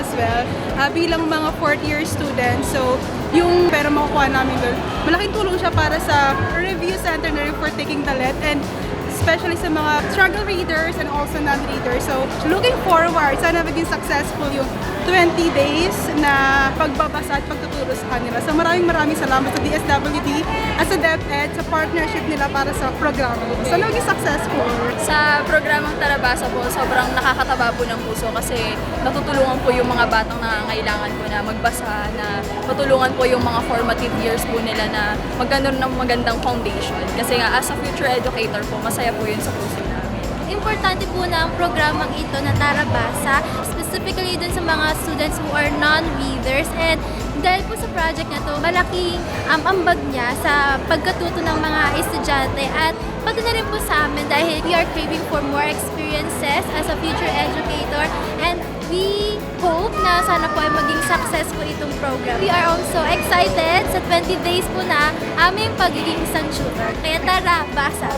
as well ah, bilang mga fourth year students. So, yung pera makukuha namin doon, malaking tulong siya para sa review center na for taking the lead and especially sa mga struggle readers and also non-readers. So, looking forward, sana maging successful yung 20 days na pagbabasa at pagtuturo sa kanila. So, maraming maraming salamat sa DSWD at sa DepEd sa partnership nila para sa programa. Sana maging successful. Sa programang Tarabasa po, sobrang nakakataba po ng puso kasi natutulungan po yung mga batang nangangailangan po na magbasa, na matulungan po yung mga formative years po nila na magkaroon ng magandang foundation. Kasi nga, as a future educator po, masaya po yun sa puso namin. Importante po na ang programang ito na Tarabasa, specifically dun sa mga students who are non-readers and dahil po sa project na to, malaking um, ambag niya sa pagkatuto ng mga estudyante at pati na rin po sa amin we are craving for more experiences as a future educator and we hope na sana po ay maging successful itong program. We are also excited sa 20 days po na aming pagiging isang tutor. Kaya tara, basa!